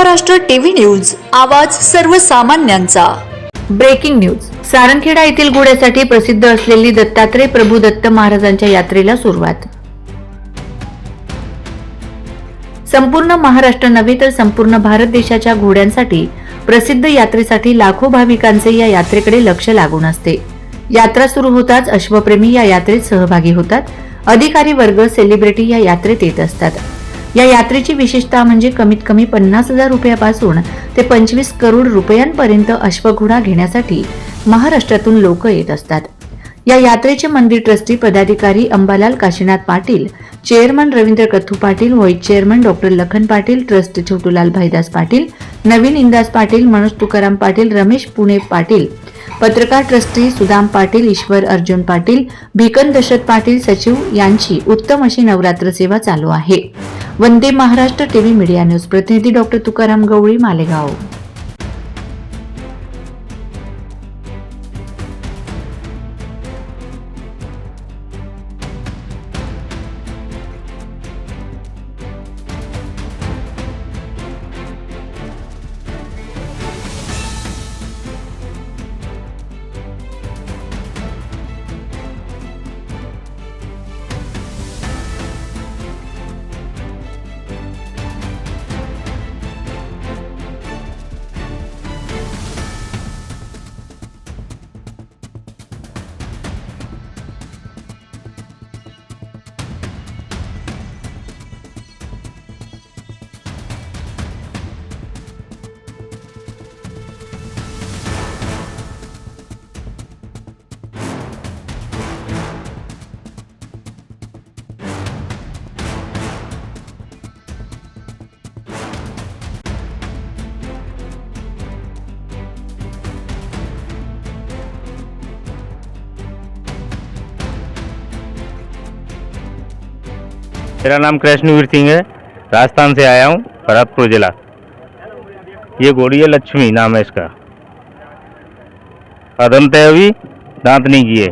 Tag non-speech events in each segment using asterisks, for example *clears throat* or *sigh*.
Maharashtra TV news आवाज सर्वसामान्यांचा. Breaking news. Sarangkheda येथील घोड्यासाठी प्रसिद्ध असलेली दत्तात्रय प्रभू दत्त महाराजांच्या यात्रेला सुरुवात. संपूर्ण महाराष्ट्र नव्हे तर संपूर्ण भारत देशाच्या घोड्यांसाठी प्रसिद्ध यात्रेसाठी लाखो भाविकांचे या यात्रेकडे लक्ष लागून असते. यात्रा सुरू होताच अश्वप्रेमी या यात्रेत सहभागी होतात. अधिकारी वर्ग सेलिब्रिटी या यात्रेत येत असतात. या यात्रेची विशेषता म्हणजे कमीत कमी पन्नास हजार रुपयापासून ते पंचवीस करोड रुपयांपर्यंत अश्वघोडा घेण्यासाठी महाराष्ट्रातून लोक येत असतात. या यात्रेचे मंदिर ट्रस्टी पदाधिकारी Ambalal Kashinath Patil chairman Ravindra Kathu Patil vice chairman doctor Lakhan Patil trust Chhotulal Bhaidas Patil Navin Indas Patil Manoj Tukaram Patil Ramesh Pune Patil पत्रकार ट्रस्टी सुदाम पाटील ईश्वर अर्जुन पाटील भिकन दशरथ पाटील सचिव यांची उत्तम अशी नवरात्र सेवा चालू आहे. Vande Maharashtra TV media news प्रतिनिधी doctor Tukaram Gawali Malegaon. मेरा नाम कृष्णवीर सिंह है। राजस्थान से आया हूँ, भरतपुर जिला। ये घोड़ी है लक्ष्मी नाम है इसका। अदंत है अभी, दांत नहीं किए।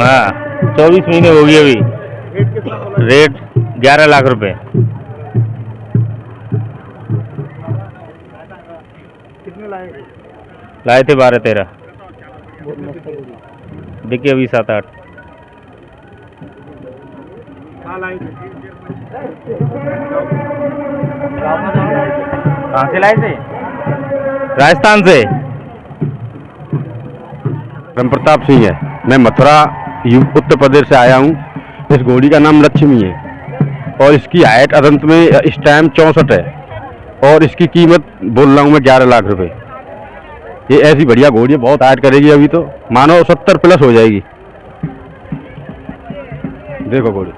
हाँ चौबीस महीने हो अभी। रेट ग्यारह लाख रुपए। लाए थे बारह तेरह। देखिए अभी सात आठ। कहाँ से लाए थे? राजस्थान से। राम प्रताप सिंह है। मैं मथुरा उत्तर प्रदेश से आया हूँ। इस घोड़ी का नाम लक्ष्मी है। और इसकी हाइट अदंत में, इस टाइम चौंसठ है। और इसकी कीमत, बोल रहा हूँ मैं, ग्यारह लाख रुपए। ये ऐसी बढ़िया घोड़ी है, बहुत हाइट करेगी अभी तो। मानो सत्तर प्लस हो जाएगी। देखो घोड़ी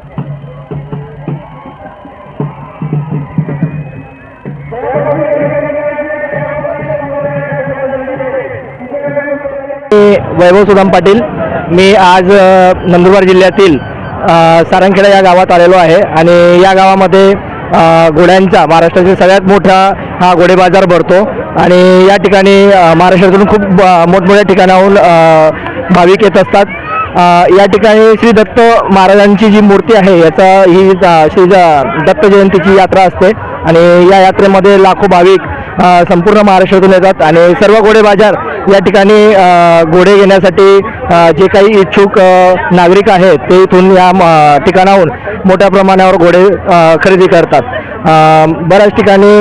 वैभव सुदाम पाटील. मी आज नंदुरबार जिल्ह्यातील सारंगखेडा या गावात आलेलो आहे आणि या गावामध्ये घोड्यांचा महाराष्ट्रातील सगळ्यात मोठा हा घोडे बाजार भरतो आणि या ठिकाणी महाराष्ट्रातून खूप मोठमोठ्या ठिकाणाहून भाविक येत असतात. या ठिकाणी श्री दत्त महाराजांची जी मूर्ती आहे याचा ही श्री दत्त जयंतीची यात्रा असते आणि या यात्रेमध्ये लाखो भाविक संपूर्ण महाराष्ट्रातून येतात. आणि सर्व घोडे बाजार या ठिकाणी घोडे घेण्यासाठी जे काही इच्छुक नागरिक आहेत ते इथून या ठिकाणाहून मोठ्या प्रमाणावर घोडे खरेदी करतात. बऱ्याच ठिकाणी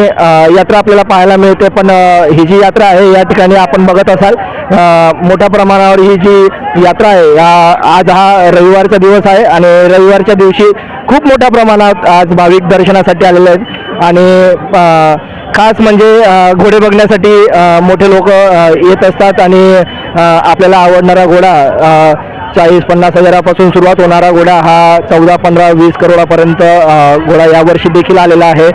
यात्रा आपल्याला पाहायला मिळते पण ही जी यात्रा आहे या ठिकाणी आपण बघत असाल मोठ्या प्रमाणावर ही जी यात्रा आहे या आज हा रविवारचा दिवस आहे. आणि रविवारच्या दिवशी खूप मोठ्या प्रमाणात आज भाविक दर्शनासाठी आलेले आहेत. आणि खास म्हणजे घोडे बघण्यासाठी मोठे लोक येत असतात आणि आपल्याला आवडणारा घोडा चाळीस पन्नास हजारापासून सुरुवात होणारा घोडा हा चौदा पंधरा वीस करोडापर्यंत घोडा यावर्षी देखील आलेला आहे.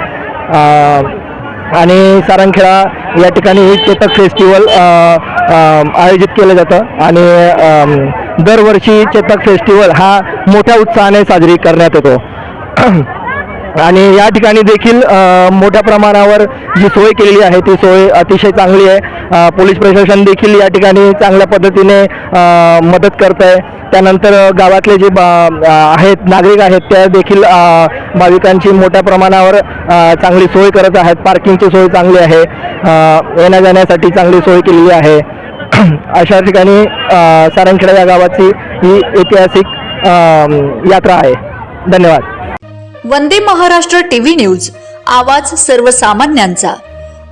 आणि सारंगखेडा या ठिकाणी हे चेतक फेस्टिवल आयोजित केलं जातं. आणि दरवर्षी चेतक फेस्टिवल हा मोठ्या उत्साहाने साजरी करण्यात येतो. *clears throat* आणि या ठिकाणी देखील मोठ्या प्रमाणावर जी सोय केलेली आहे ती सोय अतिशय चांगली आहे. पोलीस प्रशासन देखील या ठिकाणी चांगल्या पद्धतीने मदत करत आहे त्यानंतर गावातले जे आहेत नागरिक आहेत त्या देखील भाविकांची मोठ्या प्रमाणावर चांगली सोय करत आहेत. पार्किंगची सोय चांगली आहे. येण्या जाण्यासाठी चांगली सोय केलेली आहे. *clears throat* अशा ठिकाणी सारंगखेडा या गावाची ही ऐतिहासिक यात्रा आहे. धन्यवाद. Vande Maharashtra TV news. आवाज सर्वसामान्यांचा.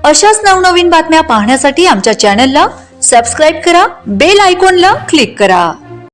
अशाच नवनवीन बातम्या पाहण्यासाठी आमच्या चॅनलला सबस्क्राईब करा बेल आयकॉनला क्लिक करा.